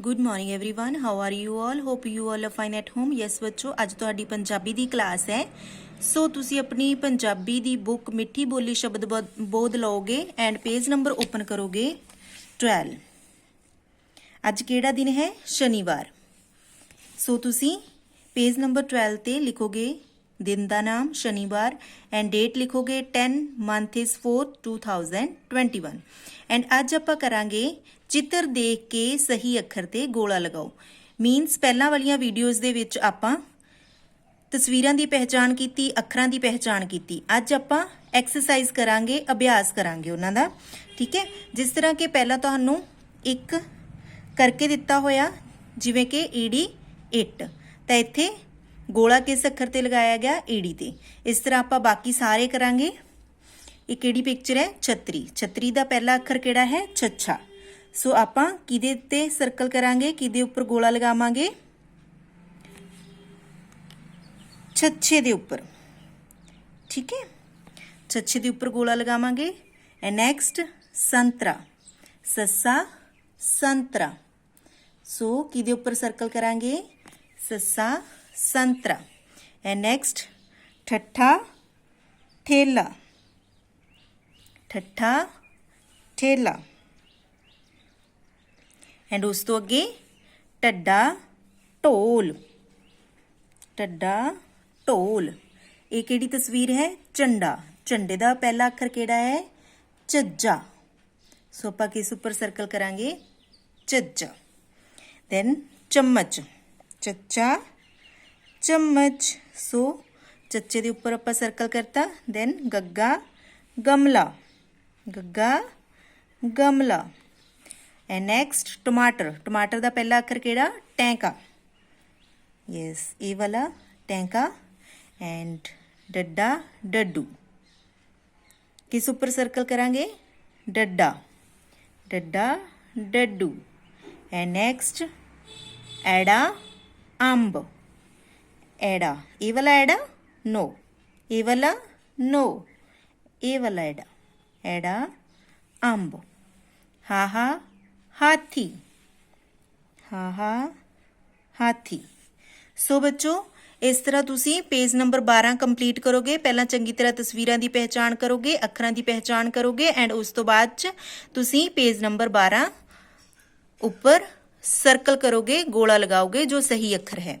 good morning everyone how are you all hope you all are fine at home yes ਬੱਚੋ ਅੱਜ ਤੁਹਾਡੀ ਪੰਜਾਬੀ ਦੀ class ਹੈ ਸੋ ਤੁਸੀਂ ਆਪਣੀ ਪੰਜਾਬੀ ਦੀ ਬੁੱਕ ਮਿੱਠੀ ਬੋਲੀ ਸ਼ਬਦ ਬੋ- ਬੋਧ ਲਓਗੇ ਐਂਡ ਪੇਜ ਨੰਬਰ ਓਪਨ ਕਰੋਗੇ 12 ਅੱਜ ਕਿਹੜਾ ਦਿਨ ਹੈ ਸ਼ਨੀਵਾਰ ਸੋ ਤੁਸੀਂ ਪੇਜ ਨੰਬਰ 12 ਤੇ ਲਿਖੋਗੇ ਦਿਨ ਦਾ ਨਾਮ ਸ਼ਨੀਵਾਰ ਐਂਡ ਡੇਟ ਲਿਖੋਗੇ 10 ਮੰਥ ਇਜ਼ 4 2021 ਐਂਡ ਅੱਜ ਆਪਾਂ ਕਰਾਂਗੇ ਚਿੱਤਰ ਦੇਖ ਕੇ ਸਹੀ ਅੱਖਰ ਤੇ ਗੋਲਾ ਲਗਾਓ। ਮੀਨਸ ਪਹਿਲਾਂ ਵਾਲੀਆਂ ਵੀਡੀਓਜ਼ ਦੇ ਵਿੱਚ ਆਪਾਂ ਤਸਵੀਰਾਂ ਦੀ ਪਹਿਚਾਣ ਕੀਤੀ, ਅੱਖਰਾਂ ਦੀ ਪਹਿਚਾਣ ਕੀਤੀ। ਅੱਜ ਆਪਾਂ ਐਕਸਰਸਾਈਜ਼ ਕਰਾਂਗੇ, ਅਭਿਆਸ ਕਰਾਂਗੇ ਉਹਨਾਂ ਦਾ। ਠੀਕ ਹੈ? ਜਿਸ ਤਰ੍ਹਾਂ ਕਿ ਪਹਿਲਾਂ ਤੁਹਾਨੂੰ ਇੱਕ ਕਰਕੇ ਦਿੱਤਾ ਹੋਇਆ, ਜਿਵੇਂ ਕਿ ਈਡੀ ਇਟ ਤਾਂ ਇੱਥੇ ਗੋਲਾ ਕਿਸ ਅੱਖਰ ਤੇ ਲਗਾਇਆ ਗਿਆ ਈਡੀ ਤੇ ਇਸ ਤਰ੍ਹਾਂ ਆਪਾਂ ਬਾਕੀ ਸਾਰੇ ਕਰਾਂਗੇ ਇਹ ਕਿਹੜੀ ਪਿਕਚਰ ਹੈ ਛਤਰੀ ਛਤਰੀ ਦਾ ਪਹਿਲਾ ਅੱਖਰ ਕਿਹੜਾ ਹੈ ਛੱਛਾ ਸੋ ਆਪਾਂ ਕਿਹਦੇ ਤੇ ਸਰਕਲ ਕਰਾਂਗੇ ਕਿਹਦੇ ਉੱਪਰ ਗੋਲਾ ਲਗਾਵਾਂਗੇ ਛੱਛੇ ਦੇ ਉੱਪਰ ਠੀਕ ਹੈ ਛੱਛੇ ਦੇ ਉੱਪਰ ਗੋਲਾ ਲਗਾਵਾਂਗੇ ਐ ਨੈਕਸਟ ਸੰਤਰਾ ਸੱਸਾ ਸੰਤਰਾ ਸੋ ਕਿਹਦੇ ਉੱਪਰ ਸਰਕਲ ਕਰਾਂਗੇ ਸੱਸਾ ਸੰਤਰਾ ਐ ਨੈਕਸਟ ਠੱਠਾ ਠੇਲਾ ਠੱਠਾ ਠੇਲਾ ਐਂਡ ਉਸ ਤੋਂ ਅੱਗੇ ਟੱਡਾ ਢੋਲ ਟੱਡਾ ਢੋਲ ਇਹ ਕਿਹੜੀ ਤਸਵੀਰ ਹੈ ਝੰਡਾ ਝੰਡੇ ਦਾ ਪਹਿਲਾ ਅੱਖਰ ਕਿਹੜਾ ਹੈ ਝੱਜਾ ਸੋ ਆਪਾਂ ਕਿਸ ਉੱਪਰ ਸਰਕਲ ਕਰਾਂਗੇ ਝੱਜਾ ਦੈਨ ਚਮਚ ਚੱਚਾ ਚਮਚ ਸੋ ਚੱਚੇ ਦੇ ਉੱਪਰ ਆਪਾਂ ਸਰਕਲ ਕਰਤਾ then Gagga ਗਮਲਾ Gagga ਗਮਲਾ and next ਟਮਾਟਰ ਟਮਾਟਰ ਦਾ ਪਹਿਲਾ ਅੱਖਰ ਕਿਹੜਾ ਟੈਂਕਾ ਯੈਸ ਇਹ ਵਾਲਾ ਟੈਂਕਾ ਐਂਡ ਡੱਡਾ ਡੱਡੂ ਕਿਸ ਉੱਪਰ ਸਰਕਲ ਕਰਾਂਗੇ ਡੱਡਾ ਡੱਡਾ ਡੱਡੂ ਐਂਡ ਨੈਕਸਟ ਐੜਾ ਅੰਬ ਐੜਾ ਇਹ ਵਾਲਾ ਐੜਾ ਨੋ ਇਹ ਵਾਲਾ ਨੋ ਇਹ ਵਾਲਾ ਐੜਾ ਐੜਾ ਅੰਬ ਹਾਹਾ ਹਾਥੀ ਹਾਹਾ ਹਾਥੀ ਸੋ ਬੱਚੋ ਇਸ ਤਰ੍ਹਾਂ ਤੁਸੀਂ ਪੇਜ ਨੰਬਰ 12 ਕੰਪਲੀਟ ਕਰੋਗੇ ਪਹਿਲਾਂ ਚੰਗੀ ਤਰ੍ਹਾਂ ਤਸਵੀਰਾਂ ਦੀ ਪਹਿਚਾਣ ਕਰੋਗੇ ਅੱਖਰਾਂ ਦੀ ਪਹਿਚਾਣ ਕਰੋਗੇ ਐਂਡ ਉਸ ਤੋਂ ਬਾਅਦ ਚ ਤੁਸੀਂ ਪੇਜ ਨੰਬਰ 12 ਉੱਪਰ ਸਰਕਲ ਕਰੋਗੇ ਗੋਲਾ ਲਗਾਓਗੇ ਜੋ ਸਹੀ ਅੱਖਰ ਹੈ